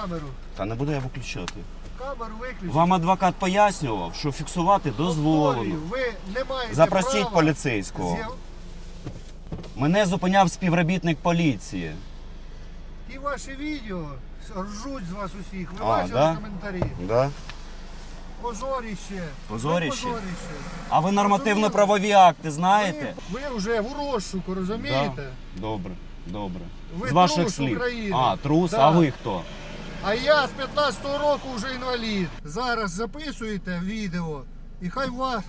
камеру. Та не буду я виключати. Камеру виключіть. Вам адвокат пояснював, що фіксувати дозволено. Ви не маєте Запросіть права поліцейського. з'яв- Мене зупиняв співробітник поліції. Ті ваші відео ржуть з вас усіх. Ви А, бачили да? коментарі. Да? Позоріще. Позоріще? Ви позоріще. А ви нормативно-правові акти знаєте? Ви, ви вже в розшуку, розумієте? Да. Добре, добре. Ви З ваших трус слів. України. А, трус, Да. а ви хто? А я з 15-го року вже інвалід. Зараз записуєте відео, і хай вас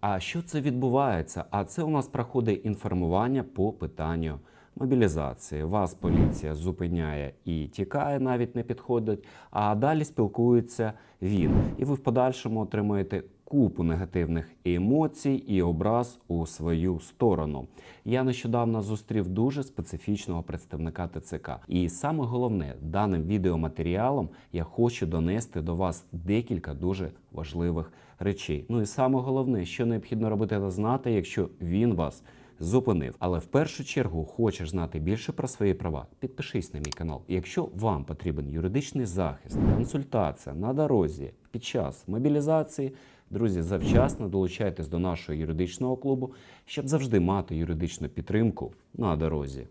А що це відбувається? А це у нас проходить інформування по питанню мобілізації. Вас поліція зупиняє і тікає, навіть не підходить. А далі спілкується він. І ви в подальшому отримуєте купу негативних емоцій і образ у свою сторону. Я нещодавно зустрів дуже специфічного представника ТЦК. І саме головне, даним відеоматеріалом я хочу донести до вас декілька дуже важливих речей. Ну і саме головне, що необхідно робити та знати, якщо він вас зупинив. Але в першу чергу хочеш знати більше про свої права. Підпишись на мій канал. Якщо вам потрібен юридичний захист, консультація на дорозі під час мобілізації. Друзі, завчасно долучайтесь до нашого юридичного клубу, щоб завжди мати юридичну підтримку на дорозі.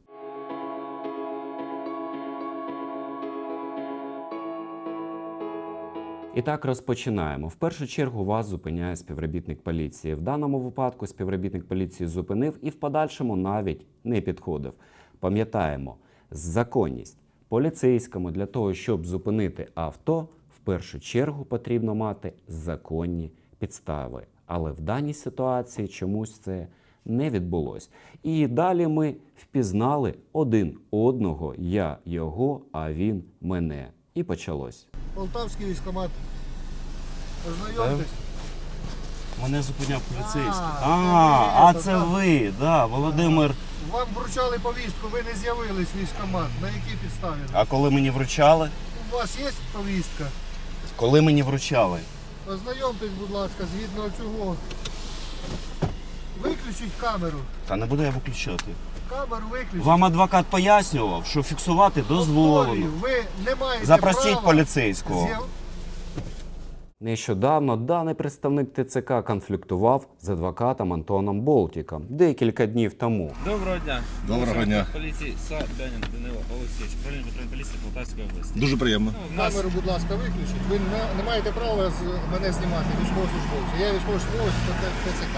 І так розпочинаємо. В першу чергу вас зупиняє співробітник поліції. В даному випадку співробітник поліції зупинив і в подальшому навіть не підходив. Пам'ятаємо, законність поліцейському для того, щоб зупинити авто, в першу чергу потрібно мати законні підстави. Але в даній ситуації чомусь це не відбулось. І далі ми впізнали один одного, я його, а він мене. І почалось. Полтавський військомат. Ознайомтесь. Мене зупиняв поліцейський. А, А, це а ви, це так. ви, да, Володимир. Вам вручали повістку, ви не з'явились в військомат. На якій підставі? А коли мені вручали? У вас є повістка? Коли мені вручали? Ознайомтесь, будь ласка, згідно цього. Виключіть камеру. Та не буду я виключати. Камеру виключіть. Вам адвокат пояснював, що фіксувати дозволено. Повторюю, Ви не маєте Запросіть права поліцейського. з'яв- Нещодавно даний представник ТЦК конфліктував з адвокатом Антоном Болтіком декілька днів тому. Доброго дня. Доброго дня. Поліції Сабянин Данило Олексійович, управління патрульної поліції Полтавської області. Дуже приємно. Ну, в нас Камеру, будь ласка, виключіть. Ви не, не маєте права з- мене знімати, військовослужбовця. Я військовослужбовець ТЦК.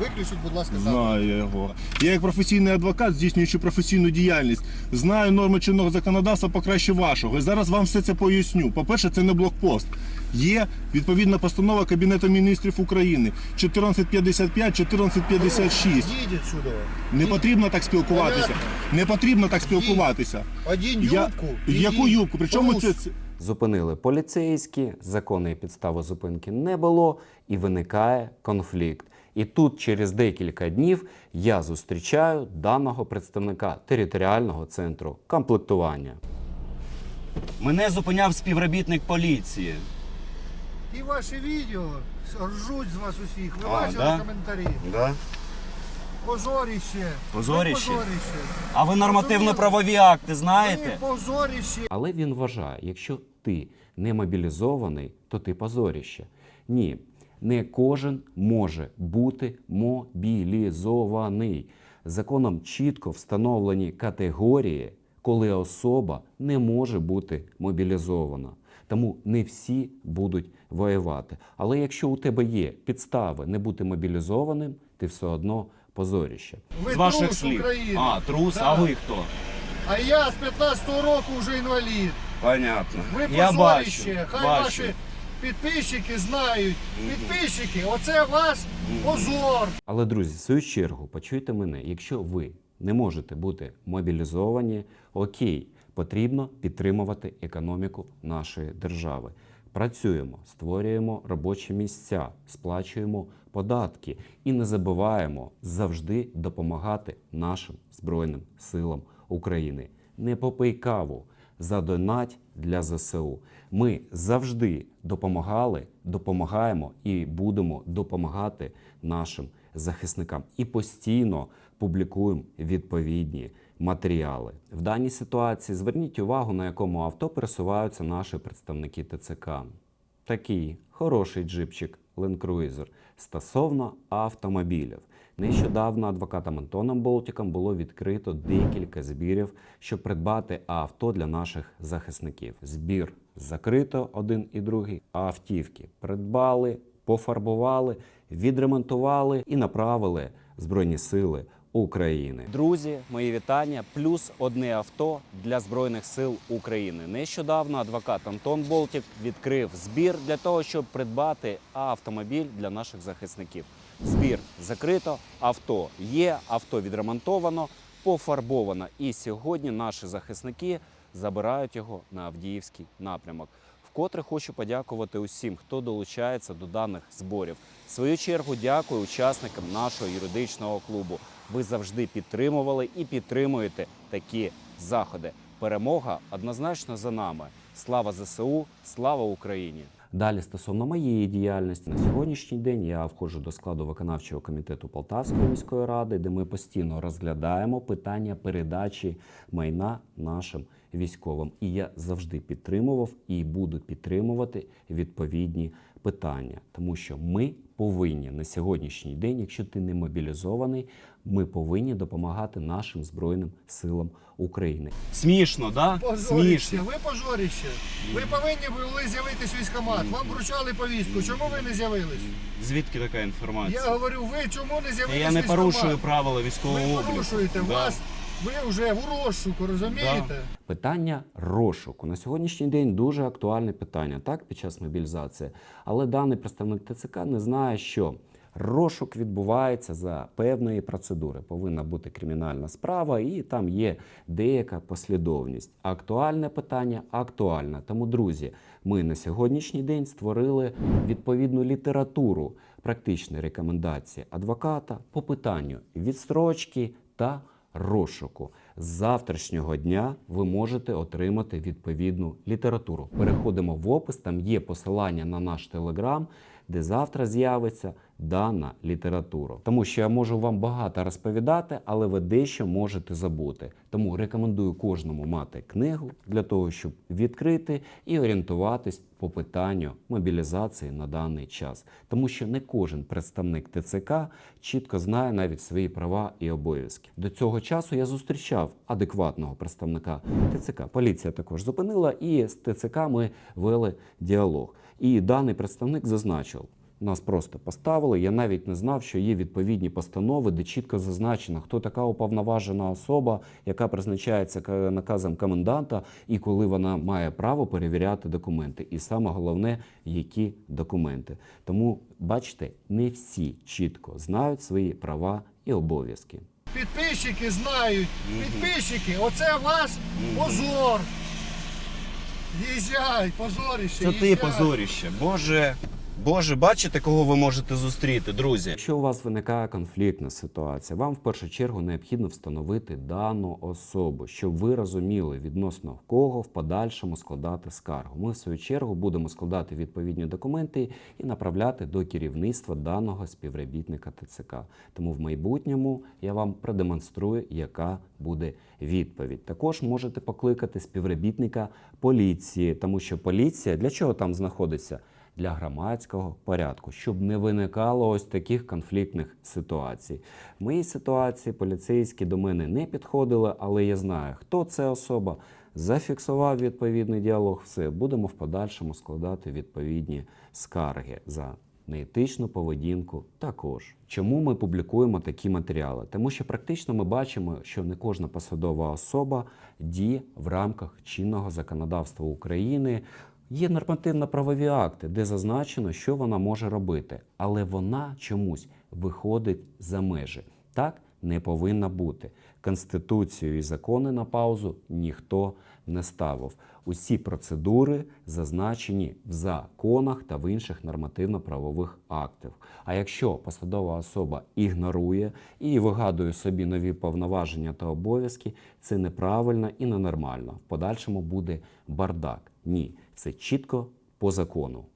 Виключіть, будь ласка, камеру. Знаю я його. Я як професійний адвокат, здійснюючи професійну діяльність, знаю норми чинного законодавства покраще вашого. І зараз вам все це поясню. По-перше, це не блокпост. Є відповідна постанова Кабінету міністрів України 1455, 1456. Їдіть сюди. Не потрібно так спілкуватися. Понятно. Не потрібно так спілкуватися. Одінь Я... юбку. Яку ідіть. юбку? Причому Трус. це Зупинили поліцейські, законної підстави зупинки не було, і виникає конфлікт. І тут через декілька днів я зустрічаю даного представника територіального центру комплектування. Мене зупиняв співробітник поліції. Ті ваші відео ржуть з вас усіх. Ви А, бачили да? коментарі. Да? Позоріще. Позоріще? Ви позоріще. А ви нормативно-правові акти Ви знаєте? позоріще. Але він вважає, якщо ти не мобілізований, то ти позоріще. Ні, не кожен може бути мобілізований. Законом чітко встановлені категорії, коли особа не може бути мобілізована. Тому не всі будуть воювати. Але якщо у тебе є підстави не бути мобілізованим, ти все одно позоріще. Ви З ваших трус слів. України. А, трус, Да. а ви хто? А я з 15-го року вже інвалід. Понятно. Ви Я бачу. Хай бачу. ваші підписчики знають. Підписчики, оце ваш позор. Але, друзі, в свою чергу, почуйте мене, якщо ви не можете бути мобілізовані, окей, потрібно підтримувати економіку нашої держави. Працюємо, створюємо робочі місця, сплачуємо податки і не забуваємо завжди допомагати нашим Збройним силам України. Не попий каву, задонать для ЗСУ. Ми завжди допомагали, допомагаємо і будемо допомагати нашим захисникам. І постійно публікуємо відповідні матеріали. В даній ситуації зверніть увагу, на якому авто пересуваються наші представники ТЦК. Такий хороший джипчик Land Cruiser стосовно автомобілів. Нещодавно адвокатом Антоном Болтіком було відкрито декілька збірів, щоб придбати авто для наших захисників. Збір закрито один і другий, автівки придбали, пофарбували, відремонтували і направили Збройні Сили України. Друзі, мої вітання. Плюс одне авто для Збройних сил України. Нещодавно адвокат Антон Болтік відкрив збір для того, щоб придбати автомобіль для наших захисників. Збір закрито, авто є, авто відремонтовано, пофарбовано. І сьогодні наші захисники забирають його на Авдіївський напрямок. Вкотре хочу подякувати усім, хто долучається до даних зборів. В свою чергу дякую учасникам нашого юридичного клубу. Ви завжди підтримували і підтримуєте такі заходи. Перемога однозначно за нами. Слава ЗСУ, слава Україні! Далі стосовно моєї діяльності на сьогоднішній день я входжу до складу виконавчого комітету Полтавської міської ради, де ми постійно розглядаємо питання передачі майна нашим військовим. І я завжди підтримував і буду підтримувати відповідні питання, тому що ми повинні на сьогоднішній день, якщо ти не мобілізований, ми повинні допомагати нашим збройним силам України. Смішно, да? Позоріще, ви позоріще. Ви повинні були з'явитись в військкомат. Вам вручали повістку. Чому ви не з'явились? Звідки така Я інформація? говорю, ви чому не з'явились? Я не військкомат? порушую правила військового Ви обліку. порушуєте Да. вас. Ви вже в розшуку, розумієте? Питання розшуку на сьогоднішній день дуже актуальне питання, так, під час мобілізації. Але даний представник ТЦК не знає, що розшук відбувається за певної процедури. Повинна бути кримінальна справа, і там є деяка послідовність. Актуальне питання актуальне. Тому, друзі, ми на сьогоднішній день створили відповідну літературу, практичні рекомендації адвоката по питанню відстрочки та розшуку. З завтрашнього дня ви можете отримати відповідну літературу. Переходимо в опис, там є посилання на наш телеграм, де завтра з'явиться дана література. Тому що я можу вам багато розповідати, але ви дещо можете забути. Тому рекомендую кожному мати книгу для того, щоб відкрити і орієнтуватись по питанню мобілізації на даний час. Тому що не кожен представник ТЦК чітко знає навіть свої права і обов'язки. До цього часу я зустрічав адекватного представника ТЦК. Поліція також зупинила, і з ТЦК ми вели діалог. І даний представник зазначив. Нас просто поставили. Я навіть не знав, що є відповідні постанови, де чітко зазначено, хто така уповноважена особа, яка призначається наказом коменданта, і коли вона має право перевіряти документи. І саме головне, які документи. Тому, бачите, не всі чітко знають свої права і обов'язки. Підписчики знають. Підписчики, оце ваш позор. Їжджай, позоріще. Це ти їжджай. позоріще. Боже, Боже, бачите, кого ви можете зустріти, друзі? Якщо у вас виникає конфліктна ситуація, вам в першу чергу необхідно встановити дану особу, щоб ви розуміли відносно кого в подальшому складати скаргу. Ми в свою чергу будемо складати відповідні документи і направляти до керівництва даного співробітника ТЦК. Тому в майбутньому я вам продемонструю, яка буде відповідь. Також можете покликати співробітника поліції, тому що поліція для чого там знаходиться? Для громадського порядку, щоб не виникало ось таких конфліктних ситуацій. В моїй ситуації поліцейські до мене не підходили, але я знаю, хто це особа. Зафіксував відповідний діалог. Все будемо в подальшому складати відповідні скарги за неетичну поведінку. Також чому ми публікуємо такі матеріали? Тому що практично ми бачимо, що не кожна посадова особа діє в рамках чинного законодавства України. Є нормативно-правові акти, де зазначено, що вона може робити, але вона чомусь виходить за межі. Так не повинна бути. Конституцію і закони на паузу ніхто не ставив. Усі процедури зазначені в законах та в інших нормативно-правових актах. А якщо посадова особа ігнорує і вигадує собі нові повноваження та обов'язки, це неправильно і ненормально. В подальшому буде бардак. Ні, це чітко по закону.